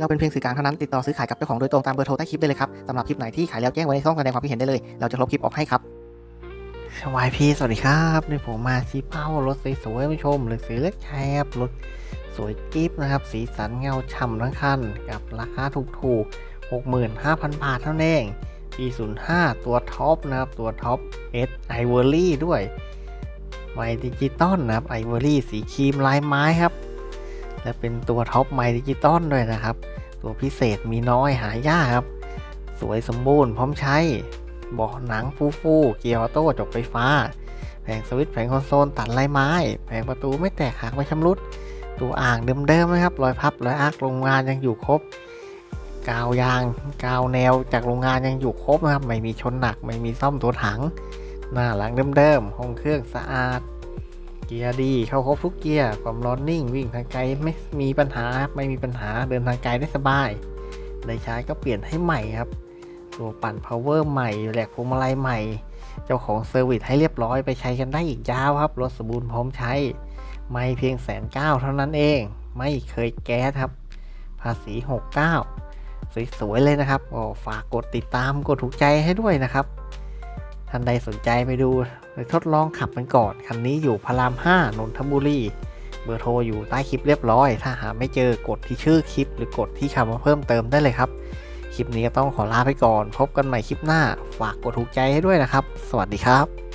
เราเป็นเพียงสื่อกลางเท่านั้นติดต่อซื้อขายกับเจ้าของโดยตรงตามเบอร์โทรใต้คลิปได้เลยครับสำหรับคลิปไหนที่ขายแล้วแจ้งไว้ในช่องแสดงความคิดเห็นได้เลย เราจะลบคลิปออกให้ครับสวายพีสวัสดีครับนี่ผมมาชี้เป้ารถสวยๆผู้ชมหรือสีเล็กแคบรถสวยกิ๊บนะครับ สีสันเงาฉ่ำทั้งคันกับราคาถูกๆ 65,000 บาทเท่านั้นเองปี05ตัวท็อปนะครับ ตัวท็อป S Ivory ด้วยไมดิจิตอลนะครับ Ivory สีครีมลายไม้ครับ และเป็นตัวท็อปไมดิจิตอลด้วยนะครับ ตัวพิเศษมีน้อยหายากครับ สวยสมบูรณ์พร้อมใช้เบาะหนังฟูฟูเกียร์ออโต้จบไฟฟ้า แผงสวิตช์แผงคอนโซลตัดลายไม้ แผงประตูไม่แตกหักไม่ชำรุด ตัวอ่างเดิมๆนะครับรอยพับรอยอักโรงงานยังอยู่ครบ กาวยาง กาวแนวจากโรงงานยังอยู่ครบนะครับ ไม่มีชนหนักไม่มีซ่อมตัวถัง หน้าหลังเดิมๆห้องเครื่องสะอาด เกียร์ดี เข้าครบทุกเกียร์ ความร้อนนิ่ง วิ่งทางไกลไม่มีปัญหาครับไม่มีปัญหาเดินทางไกลได้สบายได้ใช้ก็เปลี่ยนให้ใหม่ครับ ตัวปั่น power ใหม่แหลกพวงมาลัยใหม่ เจ้าของเซอร์วิสให้เรียบร้อยไปใช้กันได้อีกยาวครับ รถสมบูรณ์พร้อมใช้ ไม่เพียงแสนเก้าเท่านั้นเอง ไม่เคยแก๊สครับ ภาษี 69 สวยๆเลยนะครับโอ้ฝากกดติดตามกดถูกใจให้ด้วยนะครับ ท่านใดสนใจไปดูไปทดลองขับมันก่อน คันนี้อยู่พระราม 5 นนทบุรี เบอร์โทรอยู่ใต้คลิปเรียบร้อย ถ้าหาไม่เจอกดที่ชื่อคลิป หรือกดที่คำว่าเพิ่มเติมได้เลยครับ คลิปนี้ก็ต้องขอลาไปก่อน พบกันใหม่คลิปหน้า ฝากกดถูกใจให้ด้วยนะครับ สวัสดีครับ